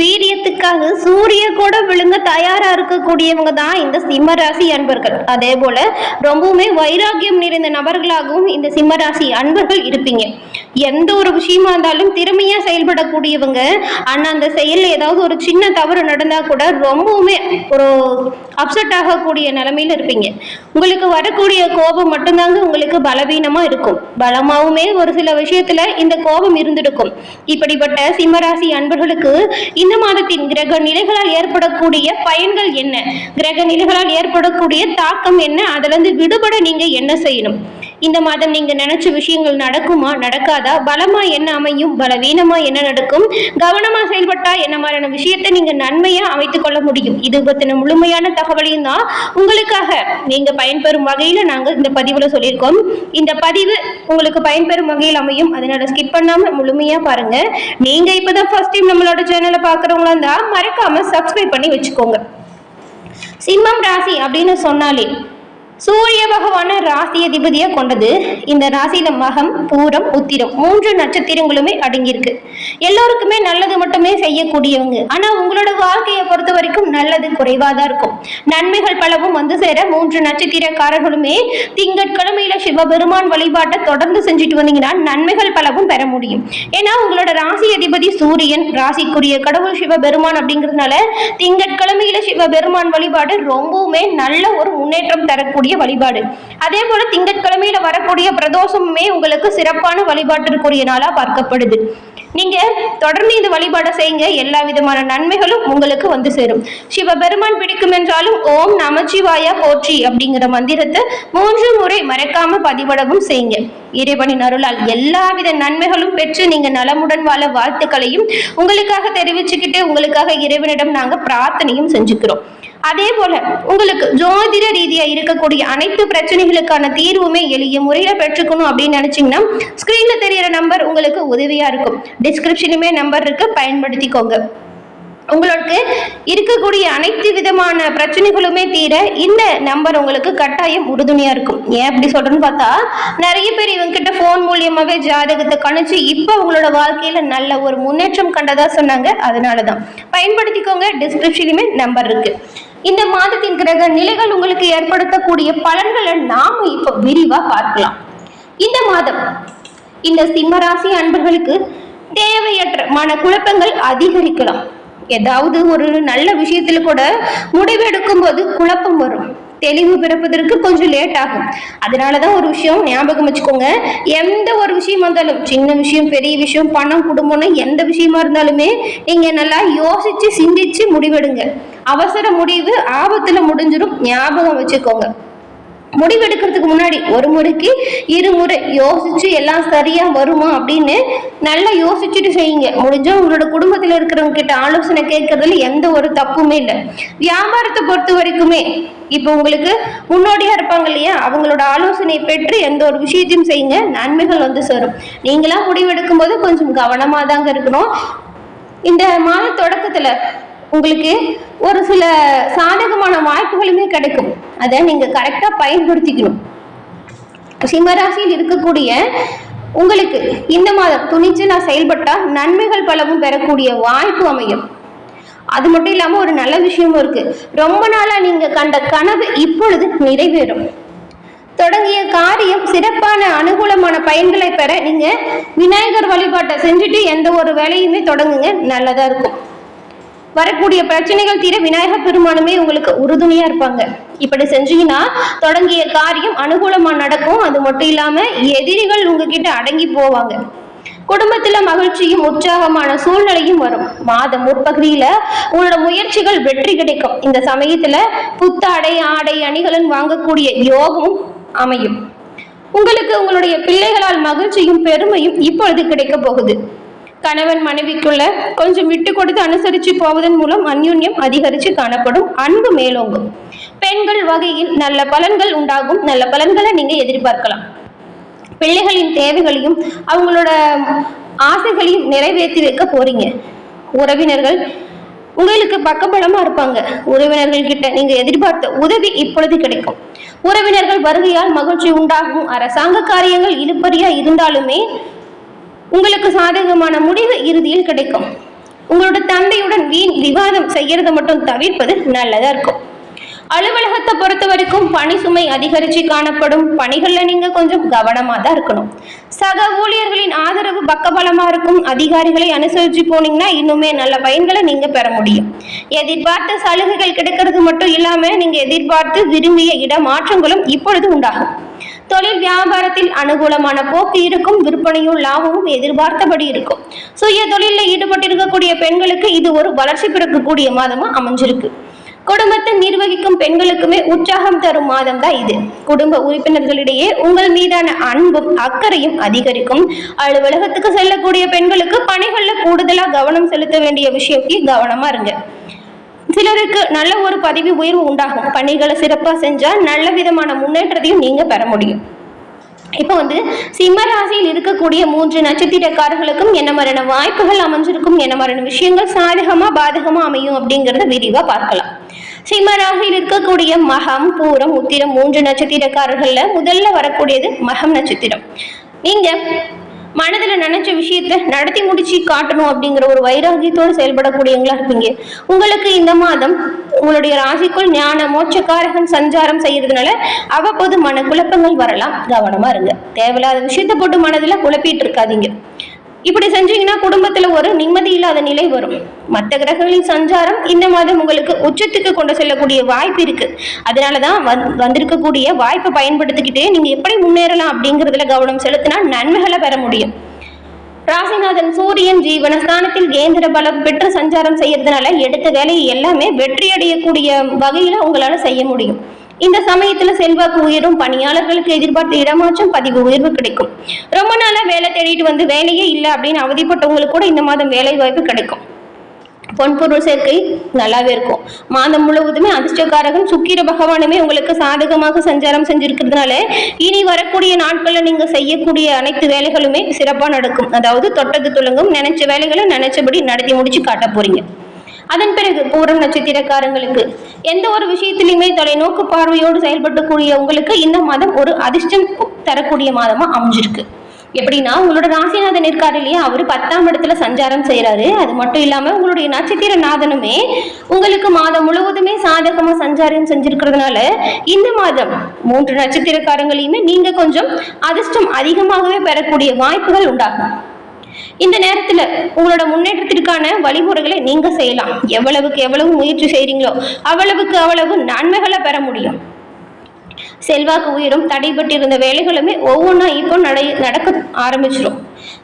வீரியத்துக்காக சூரிய கூட விழுங்க தயாரா இருக்கக்கூடியவங்க தான் இந்த சிம்ம ராசி அன்பர்கள். அதே போல ரொம்பவுமே வைராக்கியம் நிறைந்த நபர்களாகவும் இந்த சிம்ம ராசி அன்பர்கள் இருப்பீங்க. எந்த ஒரு விஷயமா இருந்தாலும் திறமையா செயல்படக்கூடியவங்க. ஆனா அந்த செயல்ல ஏதாவது ஒரு சின்ன தவறு நடந்தா கூட ரொம்பவுமே ஒரு அப்செட் ஆகக்கூடிய நிலைமையில இருப்பீங்க. உங்களுக்கு வரக்கூடிய கோபம் மட்டும்தாங்க உங்களுக்கு பலவீனமா இருக்கும். பலமாவுமே ஒரு சில விஷயத்துல இந்த கோபம் இருந்திருக்கும். இப்படிப்பட்ட சிம்மராசி அன்பர்களுக்கு இந்த மாதத்தின் கிரக நிலைகளால் ஏற்படக்கூடிய பயன்கள் என்ன? கிரக நிலைகளால் ஏற்படக்கூடிய தாக்கம் என்ன? அதுல இருந்து விடுபட நீங்க என்ன செய்யணும்? இந்த மாதம் நீங்க நினைச்ச விஷயங்கள் நடக்குமா? நடக்காதா? பலமா என்ன அமையும்? பலவீனமா என்ன நடக்கும்? கவனமா செயல்பட்டா என்ன மாதிரியான விஷயத்தை நீங்க நன்மையா அமைத்துக் கொள்ள முடியும்? இது பத்தின முழுமையான தகவலையும் தான் உங்களுக்காக நீங்க பயன்பெறும் வகையில நாங்க இந்த பதிவுல சொல்லியிருக்கோம். இந்த பதிவு உங்களுக்கு பயன்பெறும் வகையில் அமையும். அதனால ஸ்கிப் பண்ணாம முழுமையா பாருங்க. நீங்க இப்பதான் ஃபர்ஸ்ட் டைம் நம்மளோட சேனலை பாக்குறவங்களா இருந்தா மறக்காம சப்ஸ்கிரைப் பண்ணி வச்சுக்கோங்க. சிம்மம் ராசி அப்படின்னு சொன்னாலே சூரிய பகவான ராசி அதிபதியா கொண்டது இந்த ராசியில மகம் பூரம் உத்திரம் மூன்று நட்சத்திரங்களுமே அடங்கியிருக்கு. எல்லோருக்குமே நல்லது மட்டுமே செய்யக்கூடியவங்க. ஆனா உங்களோட வாழ்க்கையை பொறுத்த வரைக்கும் நல்லது குறைவா தான் இருக்கும். நன்மைகள் பலவும் வந்து சேர மூன்று நட்சத்திரக்காரர்களுமே திங்கட்கிழமையில சிவபெருமான் வழிபாட்டை தொடர்ந்து செஞ்சுட்டு வந்தீங்கன்னா நன்மைகள் பலவும் பெற முடியும். ஏன்னா உங்களோட ராசி அதிபதி சூரியன் ராசிக்குரிய கடவுள் சிவபெருமான் அப்படிங்கிறதுனால திங்கட்கிழமையில சிவபெருமான் வழிபாடு ரொம்பவுமே நல்ல ஒரு முன்னேற்றம் தரக்கூடிய வழிபாடு. அதே போல திங்கட்கிழமையில வரக்கூடிய பிரதோஷமுமே உங்களுக்கு சிறப்பான வழிபாட்டிற்குரிய நாளா பார்க்கப்படுது. நீங்க தொடர்ந்து இந்த வழிபாடை செய்யுங்க. எல்லா விதமான நன்மைகளும் உங்களுக்கு வந்து சேரும். சிவபெருமான் பிடிக்கும் என்றாலும் ஓம் நமச்சிவாயா போற்றி அப்படிங்கிற மந்திரத்தை மூன்று முறை மறக்காம பதிவடவும் செய்யுங்க. இறைவனின் அருளால் எல்லாவித நன்மைகளும் பெற்று நீங்க நலமுடன் வாழ வாழ்த்துக்களையும் உங்களுக்காக தெரிவிச்சுக்கிட்டு உங்களுக்காக இறைவனிடம் நாங்க பிரார்த்தனையும் செஞ்சுக்கிறோம். அதே போல உங்களுக்கு ஜோதிட ரீதியா இருக்கக்கூடிய அனைத்து பிரச்சனைகளுக்கான தீர்வுமே எளிய முறையில பெற்றுக்கணும் அப்படின்னு நினைச்சீங்கன்னா ஸ்கிரீன்ல தெரியற நம்பர் உங்களுக்கு உதவியா இருக்கும். டிஸ்கிரிப்ஷனுமே நம்பர் இருக்கு. பயன்படுத்திக்கோங்க. உங்களுக்கு இருக்கக்கூடிய அனைத்து விதமான பிரச்சனைகளுமே தீர இந்த நம்பர் உங்களுக்கு கட்டாயம் உறுதுணையா இருக்கும். ஏன் அப்படி சொல்றேன்னு பார்த்தா நிறைய பேர் இவங்க கிட்ட ஃபோன் மூலியமாவே ஜாதகத்தை கணிச்சு இப்போ உங்களோட வாழ்க்கையில நல்ல ஒரு முன்னேற்றம் கண்டதா சொன்னாங்க. அதனாலதான். பயன்படுத்திக்கோங்க. டிஸ்கிரிப்ஷனுமே நம்பர் இருக்கு. இந்த மாதத்தின் கிரக நிலைகள் உங்களுக்கு ஏற்படுத்தக்கூடிய பலன்களை நாம இப்போ விரிவா பார்க்கலாம். இந்த மாதம் இந்த சிம்மராசி அன்பர்களுக்கு தேவையற்ற மன குழப்பங்கள் அதிகரிக்கலாம். ஏதாவது ஒரு நல்ல விஷயத்துல கூட முடிவெடுக்கும் போது குழப்பம் வரும். தெளிவு பிறப்பதற்கு கொஞ்சம் லேட் ஆகும். அதனாலதான் ஒரு விஷயம் ஞாபகம் வச்சுக்கோங்க. எந்த ஒரு விஷயம் வந்தாலும் சின்ன விஷயம் பெரிய விஷயம் பணம் குடும்பம்னு எந்த விஷயமா இருந்தாலுமே நீங்க நல்லா யோசிச்சு சிந்திச்சு முடிவெடுங்க. அவசர முடிவு ஆபத்துல முடிஞ்சிடும் ஞாபகம் வச்சுக்கோங்க. முடிவெடுக்கிறதுக்கு முன்னாடி ஒரு முறைக்கு இருமுறை யோசிச்சு எல்லாம் சரியா வருமா அப்படின்னு நல்லா யோசிச்சுட்டு செய்யுங்க. முடிஞ்சா உங்களோட குடும்பத்தில் இருக்கிறவங்க கிட்ட ஆலோசனை கேட்கறதுல எந்த ஒரு தப்புமே இல்லை. வியாபாரத்தை பொறுத்த வரைக்குமே இப்போ உங்களுக்கு முன்னோடியா இருப்பாங்க இல்லையா? அவங்களோட ஆலோசனை பெற்று எந்த ஒரு விஷயத்தையும் செய்யுங்க. நன்மைகள் வந்து சேரும். நீங்களா முடிவெடுக்கும் போது கொஞ்சம் கவனமாக தாங்க இருக்கணும். இந்த மாத தொடக்கத்துல உங்களுக்கு ஒரு சில சாதகமான வாய்ப்புகளுமே கிடைக்கும். அதை நீங்க கரெக்டா பயன்படுத்திக்கணும். சிம்மராசியில் இருக்கக்கூடிய உங்களுக்கு இந்த மாதம் துணிச்சலா செயல்பட்டா நன்மைகள் பலவும் பெறக்கூடிய வாய்ப்பு அமையும். அது மட்டும் இல்லாம ஒரு நல்ல விஷயமும் இருக்கு. ரொம்ப நாளா நீங்க கண்ட கனவு இப்பொழுது நிறைவேறும். தொடங்கிய காரியம் சிறப்பான அனுகூலமான பயன்களை பெற நீங்க விநாயகர் வழிபாட்டை செஞ்சுட்டு எந்த ஒரு வேலையுமே தொடங்குங்க. நல்லதா இருக்கும். வரக்கூடிய பிரச்சனைகள் தீர விநாயகர் பெருமானுமே உங்களுக்கு உறுதுணையா இருப்பாங்க. இப்படி செஞ்சீங்கன்னா தொடங்கிய காரியம் அனுகூலமா நடக்கும். அது மட்டும் இல்லாம எதிரிகள் உங்ககிட்ட அடங்கி போவாங்க. குடும்பத்துல மகிழ்ச்சியும் உற்சாகமான சூழ்நிலையும் வரும். மாதம் முற்பகுதியில உங்களோட முயற்சிகள் வெற்றி கிடைக்கும். இந்த சமயத்துல புத்தாடை ஆடை அணிகலன் வாங்கக்கூடிய யோகமும் அமையும். உங்களுக்கு உங்களுடைய பிள்ளைகளால் மகிழ்ச்சியும் பெருமையும் இப்பொழுது கிடைக்க போகுது. கணவன் மனைவிக்குள்ள கொஞ்சம் விட்டு கொடுத்து அனுசரித்து போவதன் மூலம் அந்யூன்யம் அதிகரித்து காணப்படும் அன்பு மேலோங்கும். பெண்கள் வகையில் நல்ல பலன்கள் உண்டாகும். நல்ல பலன்களை நீங்க எதிர்பார்க்கலாம். பிள்ளைகளின் தேவைகளையும் அவங்களோட ஆசைகளையும் நிறைவேற்றி வைக்க போறீங்க. உறவினர்கள் உங்களுக்கு பக்கபலமா இருப்பாங்க. உறவினர்கள் கிட்ட நீங்க எதிர்பார்த்த உதவி இப்பொழுது கிடைக்கும். உறவினர்கள் வருகையால் மகிழ்ச்சி உண்டாகும். அரசாங்க காரியங்கள் இழுபறியா இருந்தாலுமே உங்களுக்கு சாதகமான முடிவு இறுதியில் கிடைக்கும். உங்களோட தந்தையுடன் வீண் விவாதம் செய்யறதை மட்டும் தவிர்ப்பது நல்லதா இருக்கும். அலுவலகத்தை பொறுத்த வரைக்கும் பணி சுமை அதிகரிச்சு காணப்படும். பணிகள்ல நீங்க கொஞ்சம் கவனமா தான் இருக்கணும். சக ஊழியர்களின் ஆதரவு பக்கபலமா இருக்கும். அதிகாரிகளை அனுசரிச்சு போனீங்கன்னா இன்னுமே நல்ல பயன்களை நீங்க பெற முடியும். எதிர்பார்த்த சலுகைகள் கிடைக்கிறது மட்டும் இல்லாம நீங்க எதிர்பார்த்து விரும்பிய இடமாற்றங்களும் இப்பொழுது உண்டாகும். தொழில் வியாபாரத்தில் அனுகூலமான போக்கு இருக்கும் விற்பனையும் லாபமும் எதிர்பார்த்தபடி இருக்கும். சுய தொழிலில் ஈடுபட்டிருக்கக்கூடிய பெண்களுக்கு இது ஒரு வளர்ச்சி பிறக்கக்கூடிய மாதமாக அமைஞ்சிருக்கு. குடும்பத்தை நிர்வகிக்கும் பெண்களுக்குமே உற்சாகம் தரும் மாதம் தான் இது. குடும்ப உறுப்பினர்களிடையே உங்கள் மீதான அன்பும் அக்கறையும் அதிகரிக்கும். அலுவலகத்துக்கு செல்லக்கூடிய பெண்களுக்கு பணிகளில் கூடுதலாக கவனம் செலுத்த வேண்டிய விஷயத்தையும் கவனமா இருங்க. சிலருக்கு நல்ல ஒரு பதவி உயர்வு உண்டாகும். பணிகளை சிறப்பா செஞ்சா நல்ல விதமான முன்னேற்றத்தையும் நீங்க பெற முடியும். இப்போ வந்து சிம்மராசியில் இருக்கக்கூடிய மூன்று நட்சத்திரக்காரர்களுக்கும் என்ன மாதிரியான வாய்ப்புகள் அமைஞ்சிருக்கும் என்ன மாதிரியான விஷயங்கள் சாதகமா பாதகமா அமையும் அப்படிங்கறத விரிவா பார்க்கலாம். சிம்மராசியில் இருக்கக்கூடிய மகம் பூரம் உத்திரம் மூன்று நட்சத்திரக்காரர்கள்ல முதல்ல வரக்கூடியது மகம் நட்சத்திரம். நீங்க மனதுல நினைச்ச விஷயத்த நடத்தி முடிச்சு காட்டணும் அப்படிங்கிற ஒரு வைராகியத்தோடு செயல்படக்கூடியவங்களா இருப்பீங்க. உங்களுக்கு இந்த மாதம் உங்களுடைய ராசிக்குள் ஞான மோட்சக்காரகன் சஞ்சாரம் செய்யறதுனால அவ்வப்போது மன குழப்பங்கள் வரலாம். கவனமா இருங்க. தேவையில்லாத விஷயத்த போட்டு மனதுல குழப்பிட்டு இருக்காதீங்க. இப்படி செஞ்சீங்கன்னா குடும்பத்துல ஒரு நிம்மதி இல்லாத நிலை வரும். மற்ற கிரகங்களின் சஞ்சாரம் இந்த மாதம் உங்களுக்கு உச்சத்துக்கு கொண்டு செல்லக்கூடிய வாய்ப்பு இருக்கு. அதனாலதான் வந்- வந்திருக்கக்கூடிய வாய்ப்பை பயன்படுத்திக்கிட்டே நீங்க எப்படி முன்னேறலாம் அப்படிங்கறதுல கவனம் செலுத்தினா நன்மைகளை பெற முடியும். ராசிநாதன் சூரியன் ஜீவனஸ்தானத்தில் கேந்திர பலம் பெற்று சஞ்சாரம் செய்யறதுனால எடுத்த வேலையை எல்லாமே வெற்றி அடையக்கூடிய வகையில உங்களால செய்ய முடியும். இந்த சமயத்துல செல்வாக்கு உயரும் பணியாளர்களுக்கு எதிர்பார்த்த இடமாற்றம் பதிவு உயர்வு கிடைக்கும். ரொம்ப நாளா வேலை தேடிட்டு வந்து வேலையே இல்லை அப்படின்னு அவதிப்பட்டவங்களுக்கு கூட இந்த மாதம் வேலை வாய்ப்பு கிடைக்கும். பொன்பொருள் சேர்க்கை நல்லாவே இருக்கும். மாதம் முழுவதுமே அதிர்ஷ்டக்காரகம் சுக்கிர பகவானுமே உங்களுக்கு சாதகமாக சஞ்சாரம் செஞ்சிருக்கிறதுனால இனி வரக்கூடிய நாட்கள்ல நீங்க செய்யக்கூடிய அனைத்து வேலைகளுமே சிறப்பா நடக்கும். அதாவது தொட்டது துலங்கும். நினைச்ச வேலைகளை நினைச்சபடி நடத்தி முடிச்சு காட்ட போறீங்க. அதன் பிறகு பூரம் நட்சத்திரக்காரங்களுக்கு எந்த ஒரு விஷயத்திலுமே தொலைநோக்கு பார்வையோடு செயல்படக்கூடிய உங்களுக்கு இந்த மாதம் ஒரு அதிர்ஷ்டம் தரக்கூடிய மாதமா அமைஞ்சிருக்கு. எப்படின்னா உங்களோட ராசிநாதன் இருக்காரு இல்லையா? அவரு பத்தாம் இடத்துல சஞ்சாரம் செய்யறாரு அது மட்டும் இல்லாம உங்களுடைய நட்சத்திர நாதனுமே உங்களுக்கு மாதம் முழுவதுமே சாதகமா சஞ்சாரம் செஞ்சிருக்கிறதுனால இந்த மாதம் மூன்று நட்சத்திரக்காரங்களையுமே நீங்க கொஞ்சம் அதிர்ஷ்டம் அதிகமாகவே பெறக்கூடிய வாய்ப்புகள் உண்டாகும். இந்த நேரத்துல உங்களோட முன்னேற்றத்திற்கான வழிமுறைகளை நீங்க செய்யலாம். எவ்வளவுக்கு எவ்வளவு முயற்சி செய்றீங்களோ அவ்வளவுக்கு அவ்வளவு நன்மைகளை பெற முடியும். செல்வாக்கு உயிரும் தடைபட்டிருந்த வேலைகளுமே ஒவ்வொன்றா இப்போ நடை நடக்க ஆரம்பிச்சிடும்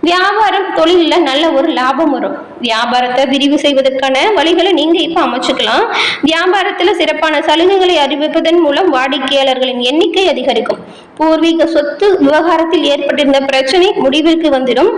வியாபாரம் தொழிலில் நல்ல ஒரு லாபம் வரும். வியாபாரத்தை விரிவு செய்வதற்கான வழிகளை நீங்கள் இப்போ அமைச்சுக்கலாம். வியாபாரத்துல சிறப்பான சலுகைகளை அறிவிப்பதன் மூலம் வாடிக்கையாளர்களின் எண்ணிக்கை அதிகரிக்கும். பூர்வீக சொத்து விவகாரத்தில் ஏற்பட்டிருந்த பிரச்சனை முடிவிற்கு வந்துடும்.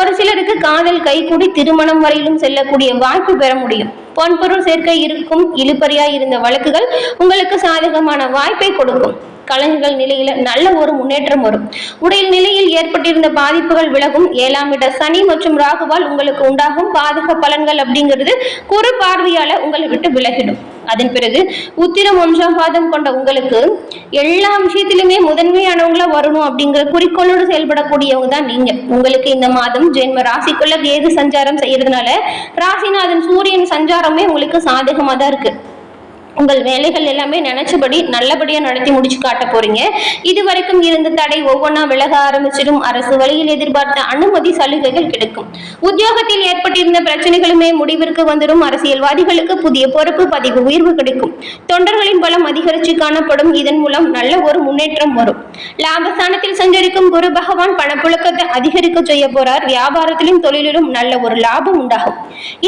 ஒரு சிலருக்கு காதல் கைகூடி திருமணம் வரையிலும் செல்லக்கூடிய வாய்ப்பு பெற முடியும். பொன்பொருள் சேர்க்கை இருக்கும் இழுபறியாய் இருந்த வழக்குகள் உங்களுக்கு சாதகமான வாய்ப்பை கொடுக்கும். கலைஞர்கள் நிலையில நல்ல ஒரு முன்னேற்றம் வரும். உடல் நிலையில் ஏற்பட்டிருந்த பாதிப்புகள் விலகும். ஏழாம் இட சனி மற்றும் ராகுவால் உங்களுக்கு உண்டாகும் பாதக பலன்கள் அப்படிங்கிறது குறு பார்வையால உங்களை விட்டு விலகிடும். அதன் பிறகு உத்திரம் ஒன்றாம் பாதம் கொண்ட உங்களுக்கு எல்லா விஷயத்திலுமே முதன்மையானவங்களா வரணும் அப்படிங்கிற குறிக்கோளோடு செயல்படக்கூடியவங்க தான் நீங்க. உங்களுக்கு இந்த மாதம் ஜென்ம ராசிக்குள்ள வேது சஞ்சாரம் செய்யறதுனால ராசிநாதன் சூரியன் சஞ்சாரமே உங்களுக்கு சாதகமா தான் இருக்கு. உங்கள் வேலைகள் எல்லாமே நினைச்சபடி நல்லபடியா நடத்தி முடிச்சு காட்ட போறீங்க. இது வரைக்கும் இருந்த தடை ஒவ்வொன்றா விலக ஆரம்பிச்சிடும். அரசு வழியில் எதிர்பார்த்த அனுமதி சலுகைகள் கிடைக்கும். உத்தியோகத்தில் ஏற்பட்டிருந்த பிரச்சனைகளுமே முடிவிற்கு வந்துடும். அரசியல்வாதிகளுக்கு புதிய பொறுப்பு பதிவு உயர்வு கிடைக்கும். தொண்டர்களின் பலம் அதிகரித்து காணப்படும். இதன் மூலம் நல்ல ஒரு முன்னேற்றம் வரும். லாபஸ்தானத்தில் சஞ்சரிக்கும் குரு பகவான் பணப்புழக்கத்தை அதிகரிக்க செய்ய போறார். வியாபாரத்திலும் தொழிலிலும் நல்ல ஒரு லாபம் உண்டாகும்.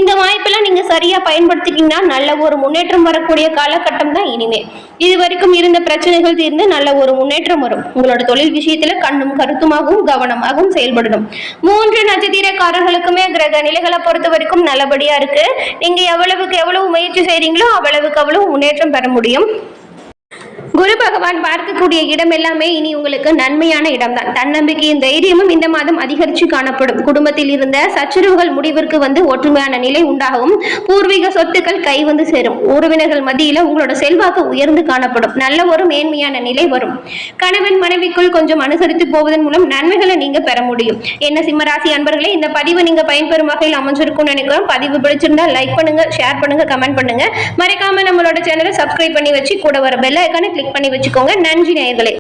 இந்த வாய்ப்பெல்லாம் நீங்க சரியா பயன்படுத்திட்டீங்கன்னா நல்ல ஒரு முன்னேற்றம் வரக்கூடிய காலகட்டம் தான் இனிமே. இது வரைக்கும் இருந்த பிரச்சனைகள் தீர்ந்து நல்ல ஒரு முன்னேற்றம் வரும். உங்களோட தொழில் விஷயத்துல கண்ணும் கருத்துமாகவும் கவனமாகவும் செயல்படணும். மூன்று நட்சத்திரக்காரர்களுக்குமே கிரக நிலைகளை பொறுத்த வரைக்கும் நல்லபடியா இருக்கு. நீங்க எவ்வளவுக்கு எவ்வளவு முயற்சி செய்றீங்களோ அவ்வளவுக்கு அவ்வளவு முன்னேற்றம் பெற முடியும். குரு பகவான் பார்க்கக்கூடிய இடம் எல்லாமே இனி உங்களுக்கு நன்மையான இடம்தான். தன்னம்பிக்கையும் தைரியமும் இந்த மாதம் அதிகரித்து காணப்படும். குடும்பத்தில் இருந்த சச்சரவுகள் முடிவிற்கு வந்து ஒற்றுமையான நிலை உண்டாகவும் பூர்வீக சொத்துக்கள் கை வந்து சேரும். உறவினர்கள் மத்தியில உங்களோட செல்வாக்கு உயர்ந்து காணப்படும். நல்ல ஒரு மேன்மையான நிலை வரும். கணவன் மனைவிக்குள் கொஞ்சம் அனுசரித்து போவதன் மூலம் நன்மைகளை நீங்க பெற முடியும். என்ன சிம்மராசி அன்பர்களே இந்த பதிவு நீங்க பயன்பெறும் வகையில் அமைஞ்சிருக்கும்னு நினைக்கிறோம். பதிவு பிடிச்சிருந்தா லைக் பண்ணுங்க ஷேர் பண்ணுங்க கமெண்ட் பண்ணுங்க. மறைக்காம நம்மளோட சேனலை சப்ஸ்கிரைப் பண்ணி வச்சு கூட வர பெல் ஐக்கானை கிளிக் பண்ணி வச்சுக்கோங்க. நன்றி நேயர்களே.